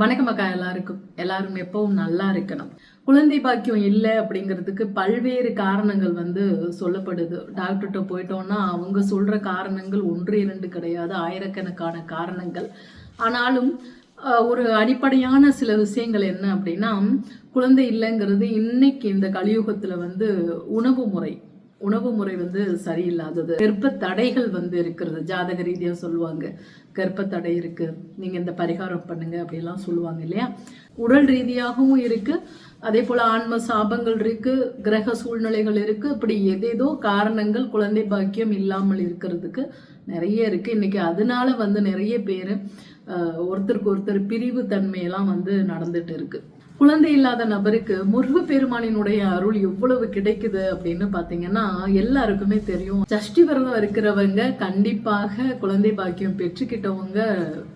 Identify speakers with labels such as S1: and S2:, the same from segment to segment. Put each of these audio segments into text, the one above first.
S1: வணக்கம் அக்கா எல்லாருக்கும். எல்லாரும் எப்பவும் நல்லா இருக்கணும். குழந்தை பாக்கியம் இல்லை அப்படிங்கிறதுக்கு பல்வேறு காரணங்கள் வந்து சொல்லப்படுது. டாக்டர்கிட்ட போயிட்டோம்னா அவங்க சொல்ற காரணங்கள் ஒன்று இரண்டு கிடையாது. ஆயிரக்கணக்கான காரணங்கள். ஆனாலும் ஒரு அடிப்படையான சில விஷயங்கள் என்ன அப்படின்னா குழந்தை இல்லைங்கிறது இன்னைக்கு இந்த கலியுகத்தில் வந்து உணவு முறை. உணவு முறை வந்து சரியில்லாதது. கர்ப்ப தடைகள் வந்து இருக்கிறது. ஜாதக ரீதியாக சொல்லுவாங்க. கர்ப்ப தடை இருக்கு. நீங்க இந்த பரிகாரம் பண்ணுங்க அப்படிலாம் சொல்லுவாங்க இல்லையா? உடல் ரீதியாகவும் இருக்கு. அதே போல ஆன்ம சாபங்கள் இருக்கு. கிரக சூழ்நிலைகள் இருக்கு. இப்படி எதேதோ காரணங்கள் குழந்தை பாக்கியம் இல்லாமல் இருக்கிறதுக்கு நிறைய இருக்கு. இன்னைக்கு அதனால வந்து நிறைய பேர் ஒருத்தருக்கு ஒருத்தர் பிரிவு தன்மையெல்லாம் வந்து நடந்துட்டு இருக்கு. குழந்தை இல்லாத நபருக்கு முருகப்பெருமானினுடைய அருள் எவ்வளவு கிடைக்குது அப்படின்னு பாத்தீங்கன்னா எல்லாருக்குமே தெரியும். சஷ்டி விரதம் இருக்கிறவங்க கண்டிப்பாக குழந்தை பாக்கியம் பெற்றுக்கிட்டவங்க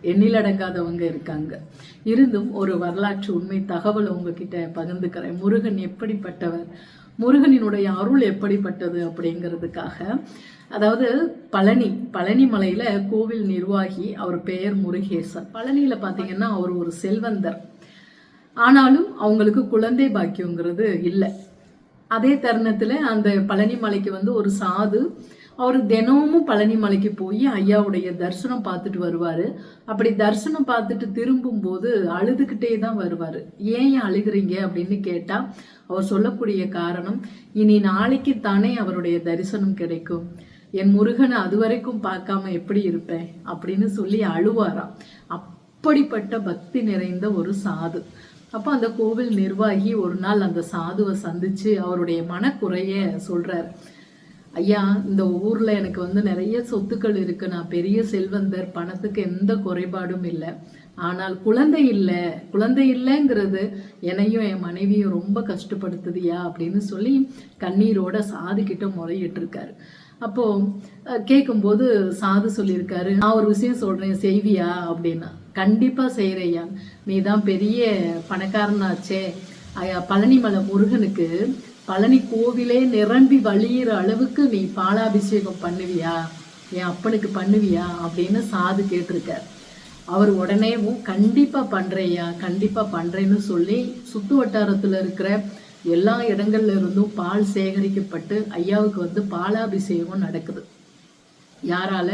S1: எண்ணிலடங்காதவங்க இருக்காங்க. இருந்தும் ஒரு வரலாற்று உண்மை தகவல் உங்ககிட்ட பகிர்ந்துக்கிறேன். முருகன் எப்படிப்பட்டவர்? முருகனினுடைய அருள் எப்படிப்பட்டது அப்படிங்கிறதுக்காக. அதாவது பழனி பழனி மலையில கோவில் நிர்வாகி அவர் பெயர் முருகேசன். பழனியில பாத்தீங்கன்னா அவர் ஒரு செல்வந்தர். ஆனாலும் அவங்களுக்கு குழந்தை பாக்கியங்கிறது இல்லை. அதே தருணத்தில் அந்த பழனி மலைக்கு வந்து ஒரு சாது அவர் தினமும் பழனி மலைக்கு போய் ஐயாவுடைய தரிசனம் பார்த்துட்டு வருவார். அப்படி தரிசனம் பார்த்துட்டு திரும்பும்போது அழுதுகிட்டே தான் வருவார். ஏன் அழுகிறீங்க? அப்படின்னு கேட்டால் அவர் சொல்லக்கூடிய காரணம் இனி நாளைக்கு தானே அவருடைய தரிசனம் கிடைக்கும். என் முருகனை அது வரைக்கும் பார்க்காம எப்படி இருப்பேன்? அப்படின்னு சொல்லி அழுவாராம். அப்படிப்பட்ட பக்தி நிறைந்த ஒரு சாது. அப்போ அந்த கோவில் நிர்வாகி ஒரு நாள் அந்த சாதுவை சந்தித்து அவருடைய மனக்குறைய சொல்கிறார் ஐயா இந்த ஊரில் எனக்கு வந்து நிறைய சொத்துக்கள் இருக்குது நான் பெரிய செல்வந்தர். பணத்துக்கு எந்த குறைபாடும் இல்லை. ஆனால் குழந்தை இல்லை. குழந்தை இல்லைங்கிறது என்னையும் என் மனைவியும் ரொம்ப கஷ்டப்படுத்துதியா? அப்படின்னு சொல்லி கண்ணீரோட சாதுக்கிட்ட முறையிட்டிருக்காரு. அப்போது அப்போ கேட்கும்போது சாது சொல்லியிருக்காரு. நான் ஒரு விஷயம் சொல்கிறேன் செய்வியா? அப்படின்னா கண்டிப்பாக செய்கிறையா நீ தான் பெரிய பணக்காரனாச்சே. ஐயா பழனிமலை முருகனுக்கு பழனி கோவிலே நிரம்பி வழியிற அளவுக்கு நீ பாலாபிஷேகம் பண்ணுவியா? என் அப்பனுக்கு பண்ணுவியா? அப்படின்னு சாது கேட்டிருக்கார். அவர் உடனேவும் கண்டிப்பாக பண்ணுறையா கண்டிப்பாக பண்ணுறேன்னு சொல்லி சுற்று வட்டாரத்தில் இருக்கிற எல்லா இடங்கள்ல இருந்தும் பால் சேகரிக்கப்பட்டு ஐயாவுக்கு வந்து பாலாபிஷேகம் நடக்குது. யாரால?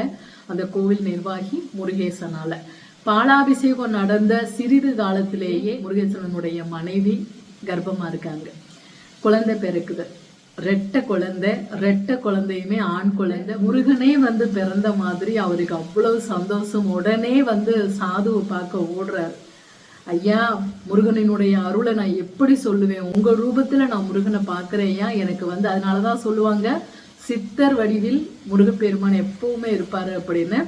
S1: அந்த கோவில் நிர்வாகி முருகேசனால. பாலாபிஷேகம் நடந்த சிறிது காலத்திலேயே முருகேசனுடைய மனைவி கர்ப்பமா இருக்காங்க. குழந்தை பிறக்குது. ரெட்ட குழந்தை ரெட்ட குழந்தையுமே ஆண் குழந்தை. முருகனே வந்து பிறந்த மாதிரி அவருக்கு அவ்வளவு சந்தோஷம். உடனே வந்து சாதுவை பார்க்க ஓடுறாரு. ஐயா முருகனினுடைய அருளை நான் எப்படி சொல்லுவேன்? உங்க ரூபத்துல நான் முருகனை பார்க்கறேன்யா எனக்கு வந்து அதனாலதான் சொல்லுவாங்க சித்தர் வடிவில் முருகப்பெருமான் எப்பவுமே இருப்பாரு அப்படின்னு.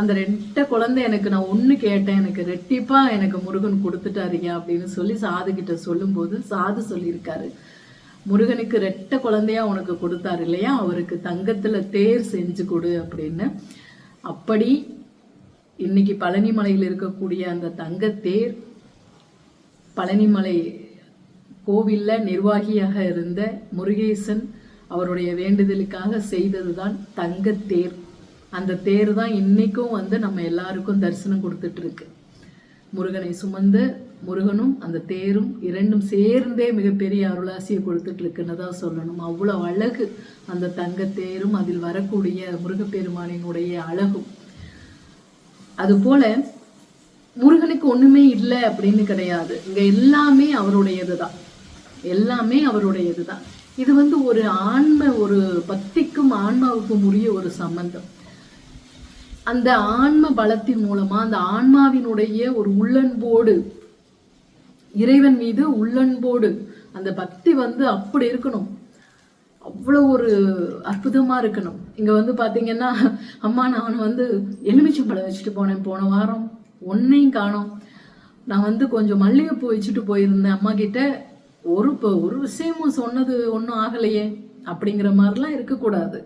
S1: அந்த ரெட்ட குழந்தை எனக்கு நான் ஒன்று கேட்டேன் எனக்கு ரெட்டிப்பா எனக்கு முருகன் கொடுத்துட்டாருங்க அப்படின்னு சொல்லி சாது கிட்ட சொல்லும்போது சாது சொல்லியிருக்காரு. முருகனுக்கு ரெட்ட குழந்தையா உனக்கு கொடுத்தாரு இல்லையா? அவருக்கு தங்கத்தில் தேர் செஞ்சு கொடு அப்படின்னு. அப்படி இன்னைக்கு பழனிமலையில் இருக்கக்கூடிய அந்த தங்கத்தேர் பழனிமலை கோவிலில் நிர்வாகியாக இருந்த முருகேசன் அவருடைய வேண்டுதலுக்காக செய்ததுதான் தங்கத்தேர் அந்த தேர் தான் இன்னைக்கும் வந்து நம்ம எல்லாருக்கும் தரிசனம் கொடுத்துட்டு இருக்கு. முருகனை சுமந்து முருகனும் அந்த தேரும் இரண்டும் சேர்ந்தே மிகப்பெரிய அருளாசியை கொடுத்துட்டு இருக்குன்னு தான் சொல்லணும். அவ்வளோ அழகு அந்த தங்க தேரும் அதில் வரக்கூடிய முருகப்பெருமானினுடைய அழகும். அதுபோல முருகனுக்கு ஒண்ணுமே இல்லை அப்படின்னு கிடையாது. இங்க எல்லாமே அவருடையது தான். எல்லாமே அவருடையது தான். இது வந்து ஒரு ஆன்ம ஒரு பக்திக்கும் ஆன்மாவுக்கும் உரிய ஒரு சம்பந்தம். அந்த ஆன்ம பலத்தின் மூலமா அந்த ஆன்மாவினுடைய ஒரு உள்ளன்போடு இறைவன் மீது உள்ளன்போடு அந்த பக்தி வந்து அப்படி இருக்கணும். அவ்வளோ ஒரு அற்புதமாக இருக்கணும். இங்கே வந்து பார்த்தீங்கன்னா அம்மா நான் வந்து எலுமிச்சம்பழம் வச்சுட்டு போனேன். போன வாரம் ஒன்னையும் காணோம். நான் வந்து கொஞ்சம் மல்லிகைப்பூ வச்சுட்டு போயிருந்தேன். அம்மா கிட்ட ஒரு இப்போ ஒரு விஷயமும் சொன்னது ஒன்றும் ஆகலையே அப்படிங்கிற மாதிரிலாம் இருக்கக்கூடாது.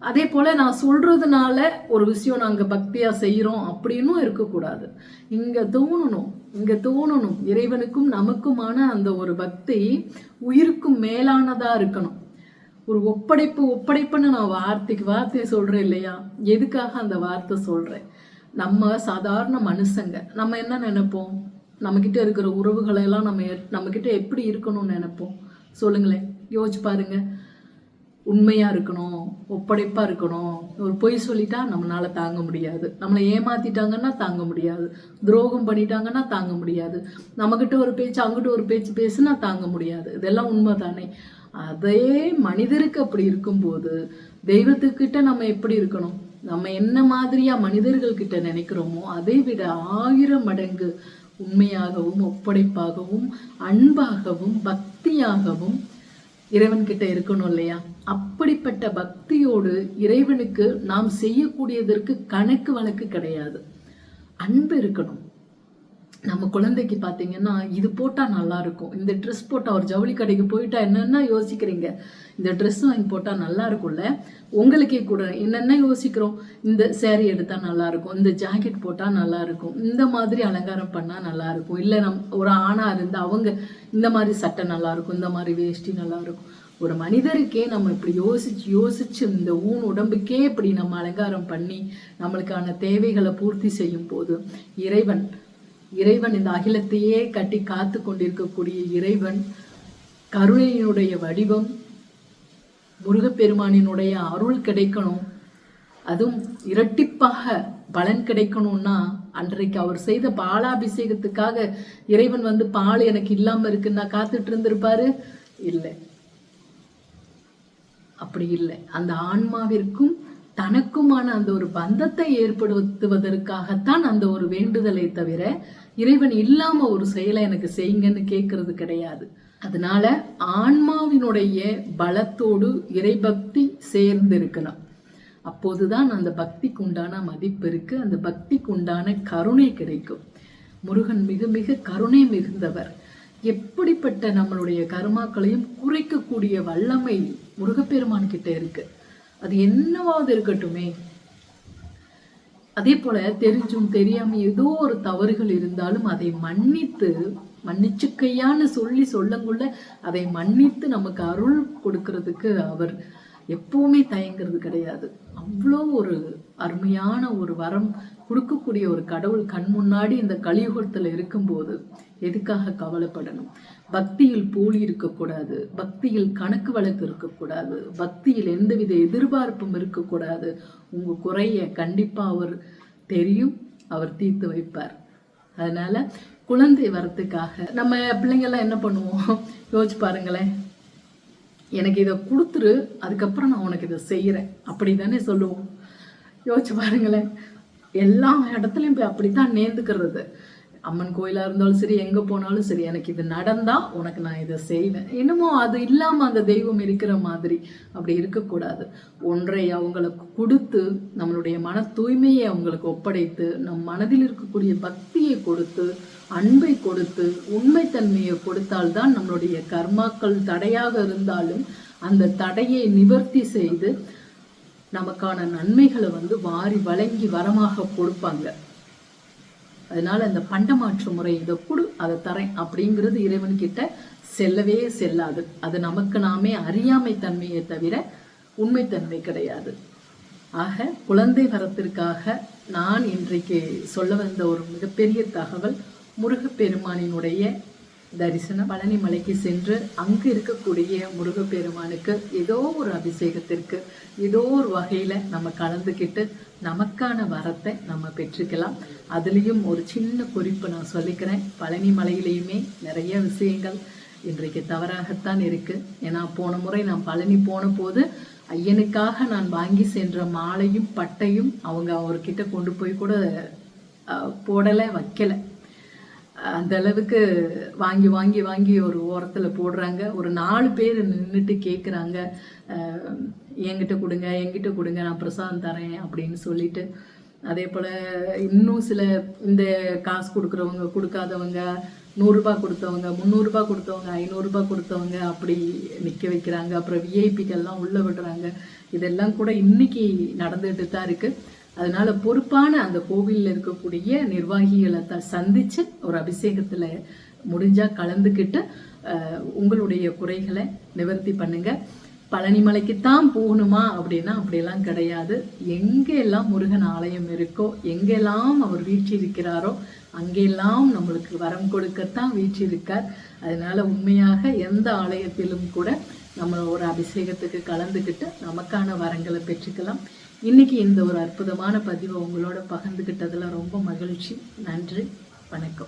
S1: அதே போல் நான் சொல்கிறதுனால ஒரு விஷயம் நாங்கள் பக்தியாக செய்கிறோம் அப்படின்னும் இருக்கக்கூடாது. இங்கே தோணணும் இங்கே தோணணும். இறைவனுக்கும் நமக்குமான அந்த ஒரு பக்தி உயிருக்கும் மேலானதாக இருக்கணும். ஒரு ஒப்படைப்பு ஒப்படைப்புன்னு நான் வார்த்தைக்கு வார்த்தையை சொல்கிறேன் இல்லையா? எதுக்காக அந்த வார்த்தை சொல்கிறேன் நம்ம சாதாரண மனுஷங்க நம்ம என்ன நினைப்போம்? நம்மக்கிட்ட இருக்கிற உறவுகளெல்லாம் நம்ம எ- நம்மக்கிட்ட எப்படி இருக்கணும்னு நினைப்போம்? சொல்லுங்களேன் யோசிச்சு பாருங்கள் உண்மையாக இருக்கணும் ஒப்படைப்பாக இருக்கணும். ஒரு பொய் சொல்லிட்டா நம்மளால் தாங்க முடியாது. நம்மளை ஏமாத்திட்டாங்கன்னா தாங்க முடியாது. துரோகம் பண்ணிட்டாங்கன்னா தாங்க முடியாது. நம்மக்கிட்ட ஒரு பேச்சு அவங்ககிட்ட ஒரு பேச்சு பேசுனா தாங்க முடியாது. இதெல்லாம் உண்மை தானே அதே மனிதருக்கு அப்படி இருக்கும்போது தெய்வத்துக்கிட்ட நம்ம எப்படி இருக்கணும்? நம்ம என்ன மாதிரியா மனிதர்கள் கிட்ட நினைக்கிறோமோ அதை விட ஆயிரம் மடங்கு உண்மையாகவும் ஒப்படைப்பாகவும் அன்பாகவும் பக்தியாகவும் இறைவன்கிட்ட இருக்கணும் இல்லையா? அப்படிப்பட்ட பக்தியோடு இறைவனுக்கு நாம் செய்யக்கூடியதற்கு கணக்கு வழக்கு கிடையாது. அன்பு இருக்கணும். நம்ம குழந்தைக்கு பார்த்தீங்கன்னா இது போட்டால் நல்லா இருக்கும். இந்த ட்ரெஸ் போட்டால் ஒரு ஜவுளி கடைக்கு போயிட்டா என்னென்ன யோசிக்கிறீங்க? இந்த ட்ரெஸ் வாங்கி போட்டால் நல்லா இருக்கும்ல? உங்களுக்கே கூட என்னென்ன யோசிக்கிறோம்? இந்த சேரீ எடுத்தால் நல்லா இருக்கும். இந்த ஜாக்கெட் போட்டால் நல்லா இருக்கும். இந்த மாதிரி அலங்காரம் பண்ணால் நல்லா இருக்கும். இல்லை நம் ஒரு ஆணாக இருந்து அவங்க இந்த மாதிரி சட்டை நல்லா இருக்கும். இந்த மாதிரி வேஷ்டி நல்லா இருக்கும். ஒரு மனிதருக்கே நம்ம இப்படி யோசிச்சு யோசிச்சு இந்த ஊன் உடம்புக்கே இப்படி நம்ம அலங்காரம் பண்ணி நம்மளுக்கான தேவைகளை பூர்த்தி செய்யும் போது இறைவன் இறைவன் இந்த அகிலத்தையே கட்டி காத்து கொண்டிருக்கக்கூடிய இறைவன் கருணையினுடைய வடிவம் முருகப்பெருமானினுடைய அருள் கிடைக்கணும் அதுவும் இரட்டிப்பாக பலன் கிடைக்கணும்னா அன்றைக்கு அவர் செய்த பாலாபிஷேகத்துக்காக இறைவன் வந்து பால் எனக்கு இல்லாம இருக்குன்னா காத்துட்டு இருந்திருப்பாரு? இல்லை. அப்படி இல்லை. அந்த ஆன்மாவிற்கும் தனக்குமான அந்த ஒரு பந்தத்தை ஏற்படுத்துவதற்காகத்தான் அந்த ஒரு வேண்டுதலை தவிர இறைவன் இல்லாம ஒரு செயலை எனக்கு செய்யுங்கன்னு கேட்கறது கிடையாது. அதனால ஆன்மாவினுடைய பலத்தோடு இறைபக்தி சேர்ந்து இருக்கணும் அப்போதுதான் அந்த பக்திக்கு உண்டான மதிப்பு இருக்கு. அந்த பக்திக்கு உண்டான கருணை கிடைக்கும். முருகன் மிக மிக கருணை மிகுந்தவர். எப்படிப்பட்ட நம்மளுடைய கர்மாக்களையும் குறைக்கக்கூடிய வல்லமை முருகப்பெருமான் கிட்ட இருக்கு. அது என்னவாவது இருக்கட்டுமே. அதே போல தெரிஞ்சும் தெரியாம ஏதோ ஒரு தவறுகள் இருந்தாலும் அதை மன்னித்து மன்னிச்சுக்கையான்னு சொல்லி சொல்லங்குள்ள அதை மன்னித்து நமக்கு அருள் கொடுக்கறதுக்கு அவர் எப்பவுமே தயங்கிறது கிடையாது. அவ்வளோ ஒரு அருமையான ஒரு வரம் கொடுக்கக்கூடிய ஒரு கடவுள் கண் முன்னாடி இந்த கலியுகத்தில் இருக்கும்போது எதுக்காக கவலைப்படணும்? பக்தியில் போலி இருக்கக்கூடாது பக்தியில் கணக்கு வழக்கு இருக்கக்கூடாது பக்தியில் எந்தவித எதிர்பார்ப்பும் இருக்கக்கூடாது. உங்கள் குறைய கண்டிப்பாக அவர் தெரியும் அவர் தீர்த்து வைப்பார். அதனால் குழந்தை வரத்துக்காக நம்ம பிள்ளைங்கெல்லாம் என்ன பண்ணுவோம்? யோசிச்சு பாருங்களேன். எனக்கு இதை கொடுத்துரு அதுக்கப்புறம் நான் உனக்கு இதை செய்கிறேன் அப்படி தானே சொல்லுவோம். யோசிச்சு பாருங்களேன். எல்லா இடத்துலையும் போய் அப்படித்தான் நேர்ந்துக்கிறது. அம்மன் கோயிலாக இருந்தாலும் சரி எங்கே போனாலும் சரி எனக்கு இது நடந்தால் உனக்கு நான் இதை செய்வேன். இன்னமும் அது இல்லாமல் அந்த தெய்வம் இருக்கிற மாதிரி அப்படி இருக்கக்கூடாது. ஒன்றை அவங்களுக்கு கொடுத்து நம்மளுடைய மன தூய்மையை அவங்களுக்கு ஒப்படைத்து நம் மனதில் இருக்கக்கூடிய பக்தியை கொடுத்து அன்பை கொடுத்து உண்மைத்தன்மையை கொடுத்தால்தான் நம்மளுடைய கர்மாக்கள் தடையாக இருந்தாலும் அந்த தடையை நிவர்த்தி செய்து நமக்கான நன்மைகளை வந்து வாரி வழங்கி வரமாக கொடுப்பாங்க. அதனால இந்த பண்டமாற்று முறை இதை கொடு அதை தரேன் அப்படிங்கிறது இறைவன்கிட்ட செல்லவே செல்லாது. அது நமக்கு நாமே அறியாமை தன்மையை தவிர உண்மைத்தன்மை கிடையாது. ஆக குழந்தை வரத்திற்காக நான் இன்றைக்கு சொல்ல வந்த ஒரு மிகப்பெரிய தகவல் முருகப்பெருமானினுடைய தரிசனம் பழனி மலைக்கு சென்று அங்கு இருக்கக்கூடிய முருகப்பெருமானுக்கு ஏதோ ஒரு அபிஷேகத்திற்கு ஏதோ ஒரு வகையில் நம்ம கலந்துக்கிட்டு நமக்கான வரத்தை நம்ம பெற்றுக்கலாம். அதுலேயும் ஒரு சின்ன குறிப்பு நான் சொல்லிக்கிறேன். பழனி மலையிலையுமே நிறைய விஷயங்கள் இன்றைக்கு தவறாகத்தான் இருக்கு. ஏன்னா போன முறை நான் பழனி போன போது ஐயனுக்காக நான் வாங்கி சென்ற மாலையும் பட்டையும் அவங்க அவர்கிட்ட கொண்டு போய் கூட போடலை வைக்கலை. அந்த அளவுக்கு வாங்கி வாங்கி வாங்கி ஒரு ஓரத்தில் போடுறாங்க. ஒரு நாலு பேர் நின்றுட்டு கேட்குறாங்க என்கிட்ட கொடுங்க என்கிட்ட கொடுங்க நான் பிரசாதம் தரேன் அப்படின்னு சொல்லிட்டு. அதே போல் இன்னும் சில இந்த காசு கொடுக்குறவங்க கொடுக்காதவங்க நூறுரூபா கொடுத்தவங்க முந்நூறுரூபா கொடுத்தவங்க ஐநூறுரூபா கொடுத்தவங்க அப்படி நிற்க வைக்கிறாங்க. அப்புறம் விஐபிக்கெல்லாம் உள்ளே விடுறாங்க. இதெல்லாம் கூட இன்னைக்கு நடந்துகிட்டு தான் இருக்குது அதனால பொறுப்பான அந்த கோவிலில் இருக்கக்கூடிய நிர்வாகிகளை த சந்திச்சு ஒரு அபிஷேகத்தில் முடிஞ்சா கலந்துக்கிட்டு உங்களுடைய குறைகளை நிவர்த்தி பண்ணுங்க. பழனிமலைக்குத்தான் போகணுமா அப்படின்னா அப்படியெல்லாம் கிடையாது. எங்கெல்லாம் முருகன் ஆலயம் இருக்கோ எங்கெல்லாம் அவர் வீற்றிருக்கிறாரோ அங்கெல்லாம் நம்மளுக்கு வரம் கொடுக்கத்தான் வீற்றிருக்கார் அதனால உண்மையாக எந்த ஆலயத்திலும் கூட நம்ம ஒரு அபிஷேகத்துக்கு கலந்துக்கிட்டு நமக்கான வரங்களை பெற்றுக்கலாம். இன்னைக்கு இந்த ஒரு அற்புதமான பதிவை உங்களோட பகிர்ந்துக்கிட்டதுல ரொம்ப மகிழ்ச்சி. நன்றி. வணக்கம்.